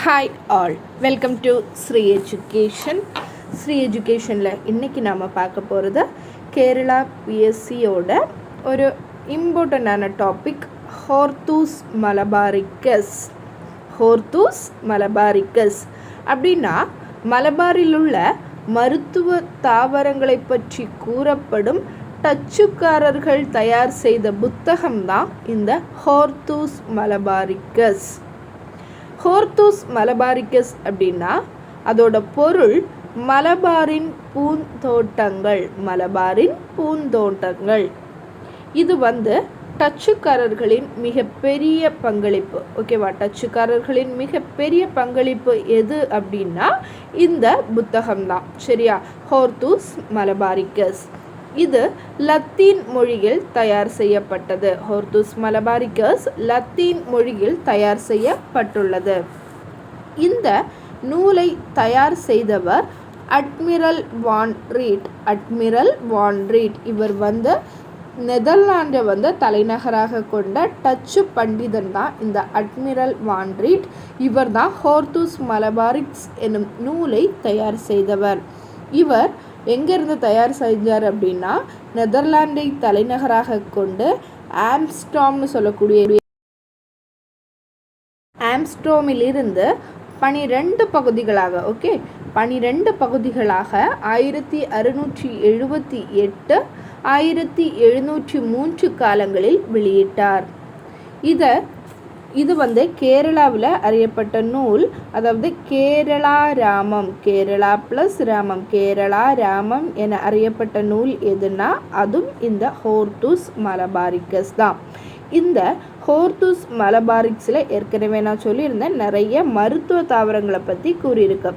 Hi all welcome to Sri education Sri எஜுகேஷனில் இன்றைக்கி நாம் பார்க்க போகிறது கேரளா பிஎஸ்சியோட ஒரு இம்பார்ட்டண்ட்டான டாபிக் ஹோர்த்தூஸ் மலபாரிக்கஸ் ஹோர்த்தூஸ் மலபாரிக்கஸ் அப்படின்னா மலபாரில் உள்ள மருத்துவ தாவரங்களை பற்றி கூறப்படும் டச்சுக்காரர்கள் தயார் செய்த புத்தகம்தான் இந்த ஹோர்த்தூஸ் மலபாரிக்கஸ் ஹோர்த்தூஸ் மலபாரிக்கஸ் அப்படின்னா அதோட பொருள் மலபாரின் பூந்தோட்டங்கள் மலபாரின் பூந்தோட்டங்கள். இது வந்து டச்சுக்காரர்களின் மிகப்பெரிய பங்களிப்பு. ஓகேவா டச்சுக்காரர்களின் மிகப்பெரிய பங்களிப்பு எது அப்படின்னா இந்த புத்தகம்தான். சரியா? ஹோர்த்தூஸ் மலபாரிக்கஸ். இது லத்தீன் மொழியில் தயார் செய்யப்பட்டது. ஹோர்துஸ் மலபாரிக்கஸ் லத்தீன் மொழியில் தயார் செய்யப்பட்டுள்ளது. இந்த நூலை தயார் செய்தவர் admiral van Rheede. Admiral van Rheede. இவர் வந்து நெதர்லாண்டை வந்து தலைநகராக கொண்ட டச்சு பண்டிதன் தான் இந்த அட்மிரல் வான்ரீட் இவர் தான் ஹோர்துஸ் மலபாரிக்ஸ் எனும் நூலை தயார் செய்தவர். இவர் எங்கேருந்து தயார் செஞ்சார் அப்படின்னா நெதர்லாண்டை தலைநகராக கொண்டு ஆம்ஸ்டாம்னு சொல்லக்கூடிய ஆம்ஸ்டோமிலிருந்து பனிரெண்டு பகுதிகளாக ஓகே பனிரெண்டு பகுதிகளாக ஆயிரத்தி அறுநூற்றி எழுபத்தி எட்டு ஆயிரத்தி எழுநூற்றி மூன்று காலங்களில் வெளியிட்டார். இதை இது வந்து கேரளாவில் அறியப்பட்ட நூல். அதாவது கேரளா ராமம் கேரளா ப்ளஸ் ராமம் கேரளா ராமம் என அறியப்பட்ட நூல் எதுனா அதுவும் இந்த ஹோர்டூஸ் மலபாரிக்கஸ் தான். இந்த ஹோர்தூஸ் மலபாரிக்ஸில் ஏற்கனவே நான் சொல்லியிருந்தேன் நிறைய மருத்துவ தாவரங்களை பற்றி கூறியிருக்கு.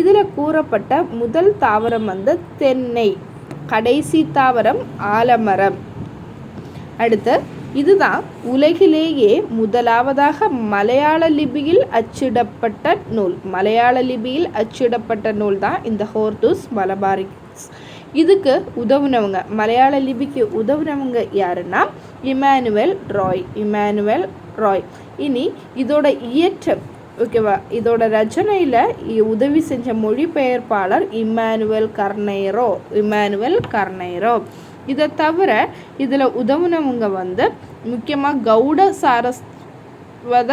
இதில் கூறப்பட்ட முதல் தாவரம் வந்து தென்னை கடைசி தாவரம் ஆலமரம். அடுத்து இதுதான் உலகிலேயே முதலாவதாக மலையாள லிபியில் அச்சிடப்பட்ட நூல். மலையாள லிபியில் அச்சிடப்பட்ட நூல் தான் இந்த ஹோர்டூஸ் மலபாரிக்ஸ் இதுக்கு உதவுனவங்க மலையாள லிபிக்கு உதவுனவங்க யாருன்னா இமானுவல் ராய். இமானுவல் ராய். இனி இதோட இயற்றம் ஓகேவா? இதோட ரச்சனையில் உதவி செஞ்ச மொழிபெயர்ப்பாளர் இமானுவல் கர்னைரோ இமானுவல் கர்னைரோ இதை தவிர இதில் உதவுனவங்க வந்து முக்கியமாக கவுட சாரஸ்வத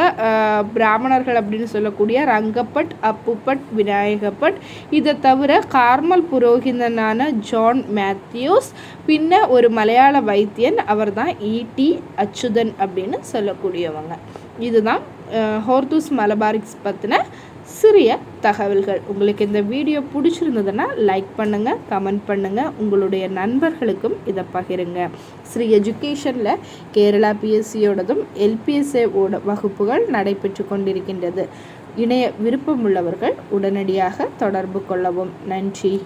பிராமணர்கள் அப்படின்னு சொல்லக்கூடிய ரங்கப்பட் அப்புப்பட் விநாயகப்பட் இதை தவிர கார்மல் புரோகிதனான ஜான் மேத்யூஸ் பின்ன ஒரு மலையாள வைத்தியன் அவர் தான் இடி அச்சுதன் அப்படின்னு சொல்லக்கூடியவங்க. இதுதான் ஹோர்தூஸ் மலபாரிக்ஸ் பற்றின சிறிய தகவல்கள். உங்களுக்கு இந்த வீடியோ பிடிச்சிருந்ததுன்னா லைக் பண்ணுங்கள் கமெண்ட் பண்ணுங்கள் உங்களுடைய நண்பர்களுக்கும் இதை பகிருங்க. ஸ்ரீ எஜுகேஷனில் கேரளா பிஎஸ்சியோடதும் எல்பிஎஸ்ஏவோட வகுப்புகள் நடைபெற்று கொண்டிருக்கின்றது. இணைய விருப்பமுள்ளவர்கள் உடனடியாக தொடர்பு கொள்ளவும். நன்றி.